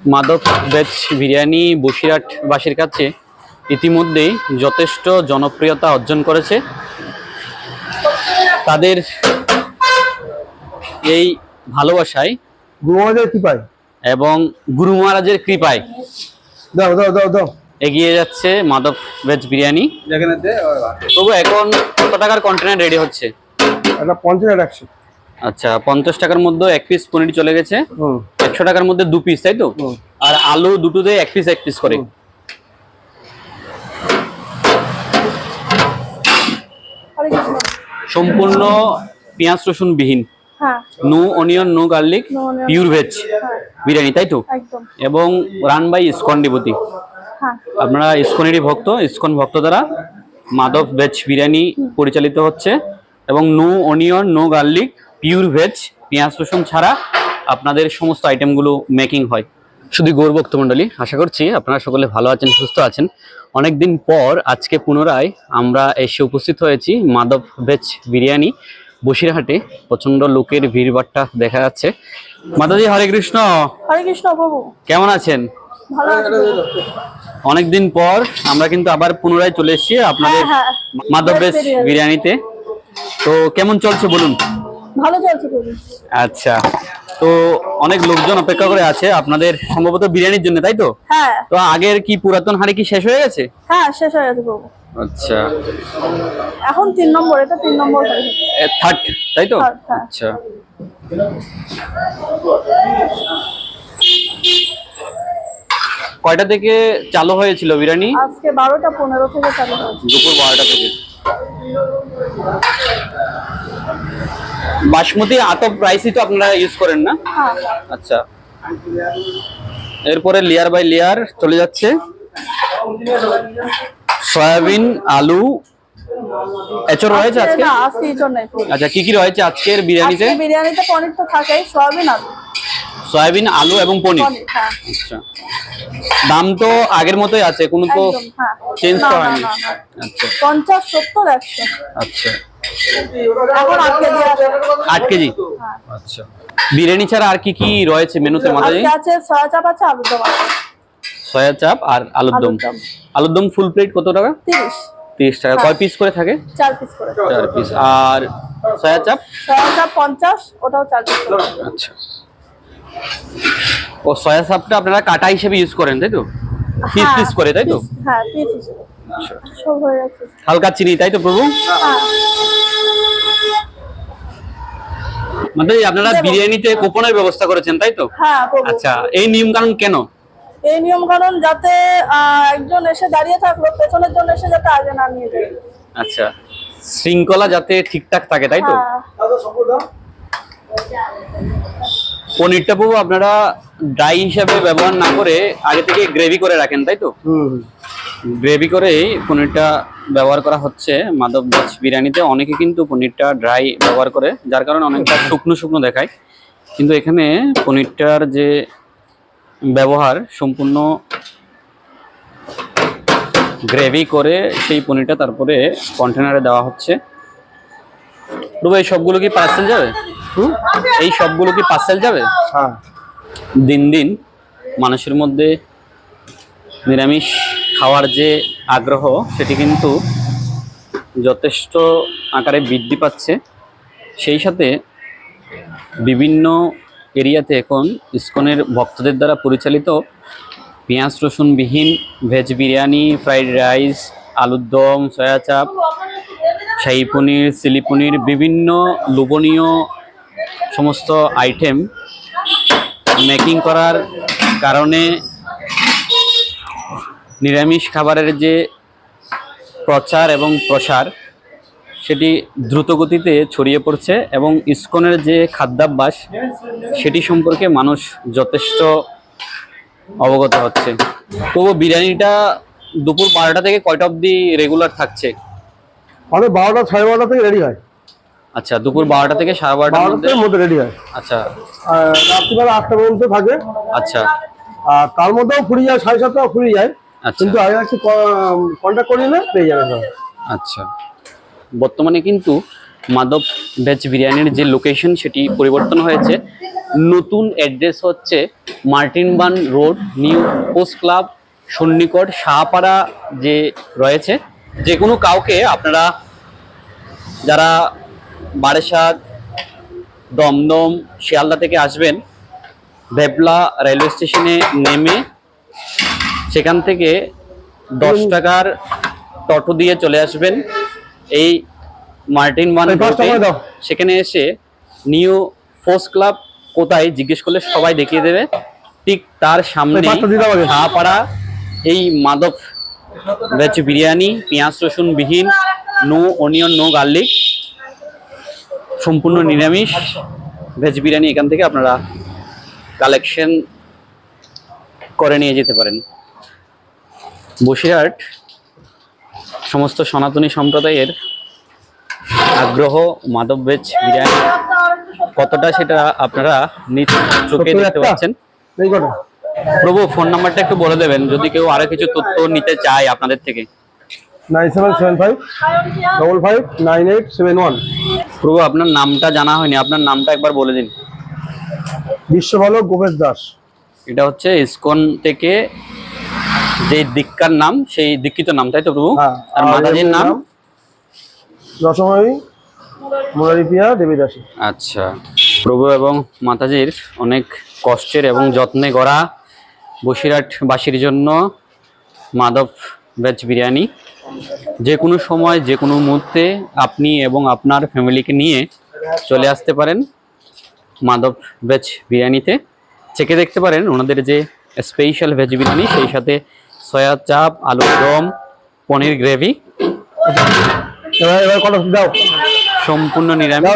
মাদক ভেজ বিরিয়ানি বসিরহাটবাসীর কাছে ইতিমধ্যেই যথেষ্ট জনপ্রিয়তা অর্জন করেছে। তাদের এই ভালোবাসায় ঘুমাতে কি পাই এবং গুরু মহারাজের কৃপায় দাও দাও দাও দাও। এগিয়ে যাচ্ছে মাদক ভেজ বিরিয়ানি। তবু এখন কত টাকার কন্টেনার রেডি হচ্ছে? পঞ্চাশ আচ্ছা পঞ্চাশ টাকার মধ্যে এক পিস পনির চলে গেছে। হুম। একশো টাকার মধ্যে দু পিস তাই তো? আর আলু দুটোতে এক পিস এক পিস করে। সম্পূর্ণ পেঁয়াজ রসুন বিহীন। হ্যাঁ। No onion no garlic pure veg biryani তাই তো? এবং রান বাই ইস্কন ডিবতি হ্যাঁ। আপনারা ইস্কনেরই ভক্ত ইস্কন ভক্ত দ্বারা মাদক ভেজ বিরিয়ানি পরিচালিত হচ্ছে। এবং no onion no garlic pure veg পেঁয়াজ রসুন ছাড়া আপনাদের সমস্ত আইটেমগুলো মেকিং হয়। শুধু গৌরভক্ত মণ্ডলী আশা করছি আপনারা সকলে ভালো আছেন সুস্থ আছেন। অনেকদিন পর আজকে পুনরায় আমরা এসে উপস্থিত হয়েছি মাদক ভেজ বিরিয়ানি বসিরহাটে। প্রচণ্ড লোকের ভিড়ভাট্টা দেখা যাচ্ছে। মাতাজি হরে কৃষ্ণ। হরে কৃষ্ণ প্রভু। কেমন আছেন? ভালো আছি। প্রভু। অনেকদিন পর আমরা কিন্তু আবার পুনরায় চলে এসেছি আপনাদের হ্যাঁ, হ্যাঁ। মাধব বিরিয়ানি। বিরিয়ানিতে। তো কেমন চলছে বলুন? ভালো চলছে আচ্ছা। তো অনেক লোকজন অপেক্ষা করে আছে আপনাদের সম্ভবত বিরিয়ানির জন্য তাই তো? হ্যাঁ। তো আগের কি পুরাতন হাড়ি কি শেষ হয়ে গেছে? হ্যাঁ শেষ হয়ে গেছে প্রভু আচ্ছা। এখন তিন নম্বর এটা তিন নম্বর। থার্ড তাই তো? হ্যাঁ। আচ্ছা। কয়টা থেকে চালু হয়েছিল বিরিয়ানি? আজকে বারোটা পনেরো থেকে চালু হয়েছে। দুপুর বারোটা থেকে। বাসমতি আতপ রাইসই তো আপনারা ইউজ করেন না? হ্যাঁ। আচ্ছা। এরপরে লেয়ার বাই লেয়ার চলে যাচ্ছে। সয়াবিন আলু। এচর রয়েছে আজকে? না আজকে জন্যই। প্রভু আচ্ছা কি কি রয়েছে আজকের বিরিয়ানিতে? আজকে বিরিয়ানিতে পনির তো থাকেই সয়াবিন আলু। সয়াবিন আলু এবং পনির? হ্যাঁ। আচ্ছা। দাম তো আগের মতোই আছে কোনো তো হ্যাঁ। চেঞ্জ না, করা হয়নি। আচ্ছা। পঞ্চাশ সত্তর একশো। আচ্ছা। এখন আট কেজি আছে। আট কেজি? হ্যাঁ আচ্ছা। বিরিয়ানি ছাড়া আর কি কি রয়েছে মেনুতে মাতাজি আছে সয়া চাপ আছে আলুর দম সয়া চাপ আর আলুর দম। আলুর দম। ফুল প্লেট কত টাকা? তিরিশ। তিরিশ টাকা। কয় পিস করে থাকে? চার পিস করে। চার পিস আর সয়া চাপ? সয়া চাপ পঞ্চাশ ওটাও চার পিস আচ্ছা। ও সয়া চাপটা আপনারা কাটা হিসেবে ইউজ করেন তাই তো? পিস হ্যাঁ, পিস করে তাই তো? হ্যাঁ পিস হিসেবে। সব হয়ে যাচ্ছে। হালকা চিনি তাই তো প্রভু? হ্যাঁ। মানে আপনারা বিরিয়ানিতে কুপনের ব্যবস্থা করেছেন তাই তো? হ্যাঁ আচ্ছা এই নিয়ম কানুন কেন? এই নিয়ম কানুন যাতে একজন এসে দাঁড়িয়ে থাকল পেছনের জন্য এসে যাতে আগে না নিয়ে যায়। আচ্ছা শৃঙ্খলা যাতে ঠিকঠাক থাকে তাই তো? হ্যাঁ। পনিরটা প্রভু আপনারা ড্রাই হিসাবে ব্যবহার না করে আগে থেকে গ্রেভি করে রাখেন তাই তো? হুম গ্রেভি করেই পনিরটা ব্যবহার করা হচ্ছে। মাধব ভেজ বিরিয়ানিতে অনেকে কিন্তু পনিরটা ড্রাই ব্যবহার করে যার কারণে অনেকটা শুকনো শুকনো দেখায়। কিন্তু এখানে পনিরটার যে ব্যবহার সম্পূর্ণ গ্রেভি করে সেই পনিরটা তারপরে কন্টেনারে দেওয়া হচ্ছে। প্রভু এই সবগুলো কি পার্সেল যাবে? এই সবগুলো কি পার্সেল যাবে? হ্যাঁ। দিন দিন মানুষের মধ্যে নিরামিষ খাওয়ার যে আগ্রহ সেটি কিন্তু যথেষ্ট আকারে বৃদ্ধি পাচ্ছে। সেই সাথে বিভিন্ন এরিয়াতে এখন ইস্কনের ভক্তদের দ্বারা পরিচালিত পেঁয়াজ রসুনবিহীন ভেজ বিরিয়ানি ফ্রাইড রাইস আলুর দম সয়া চাপ শাহী পনির চিলি পনির বিভিন্ন লোভনীয় সমস্ত আইটেম মেকিং করার কারণে নিরামিষ খাবারের যে প্রচার এবং প্রসার, সেটি দ্রুত গতিতে ছড়িয়ে পড়ছে এবং ইস্কনের যে খাদ্যাভ্যাস, সেটি সম্পর্কে মানুষ যথেষ্ট অবগত হচ্ছে। তবু বিরিয়ানিটা দুপুর বারোটা থেকে কয়টা অবধি রেগুলার থাকছে? আমাদের বারোটা, সাড়ে বারোটা থেকে রেডি হয়। আচ্ছা দুপুর বারোটা থেকে সাড়ে বারোটার মধ্যে রেডি হয়। আচ্ছা। রাত্রিবেলা আটটা পর্যন্ত থাকে। আচ্ছা। আর তার মধ্যেও ফুরিয়ে যায় সাড়ে সাতটাও ফুরিয়ে যায়। আচ্ছা। কিন্তু আগে একটু কন্ট্যাক্ট করে নিলে পেয়ে যাবে আচ্ছা। বর্তমানে কিন্তু মাধব ভেজ বিরিয়ানির যে লোকেশন সেটি পরিবর্তন হয়েছে। নতুন অ্যাড্রেস হচ্ছে মার্টিনবান রোড নিউ পোস্ট ক্লাব সন্নিকট শাহপাড়া যে রয়েছে যে কোনো কাউকে আপনারা যারা বারেসাত দমদম শিয়ালদা থেকে আসবেন। ভেবলা রেলওয়ে স্টেশনে নেমে সেখান থেকে দশ টাকার টোটো দিয়ে চলে আসবেন। এই মার্টিন ওয়ান। সেখানে এসে নিউ ফোর্স ক্লাব কোথায় জিজ্ঞেস করলে সবাই দেখিয়ে দেবে। ঠিক তার সামনে। শাহপাড়া এই মাদক ভেজ বিরিয়ানি পেঁয়াজ রসুন বিহীন নো অনিয়ন নো গার্লিক। সম্পূর্ণ নিরামিষ ভেজ বিরিয়ানি এখান থেকে আপনারা কালেকশন করে নিয়ে যেতে পারেন। বসিরহাট সমস্ত সনাতনী সম্প্রদায়ের আগ্রহ মাদক ভেজ বিরিয়ানি কতটা সেটা আপনারা নিজ চোখে দেখতে পাচ্ছেন। প্রভু ফোন নাম্বারটা একটু বলে দেবেন যদি কেউ আরও কিছু তথ্য নিতে চায় আপনাদের থেকে। Nine seven seven five double five nine eight seven one প্রভু আপনার নামটা জানা হয়নি। আপনার নামটা একবার বলে দিন। বিশ্ব ভালো গোপেশ দাস। এটা হচ্ছে ইসকন থেকে যে দীক্ষার নাম সেই দীক্ষিত নাম তাই তো প্রভু? হ্যাঁ আর মাতাজির নাম? রসময়ী মুরারি দেবী দাসী আচ্ছা। প্রভু এবং মাতাজির অনেক কষ্টের এবং যত্নে গড়া বসিরহাটবাসীর জন্য মাধব ভেজ বিরিয়ানি। যে কোনো সময় যে কোনো মুহূর্তে আপনি এবং আপনার ফ্যামিলিকে নিয়ে চলে আসতে পারেন মাধব ভেজ বিরিয়ানিতে চেকে দেখতে পারেন ওনাদের যে স্পেশাল ভেজ বিরিয়ানি সেই সাথে সয়া চাপ আলুর দম পনির গ্রেভি সম্পূর্ণ নিরামিষ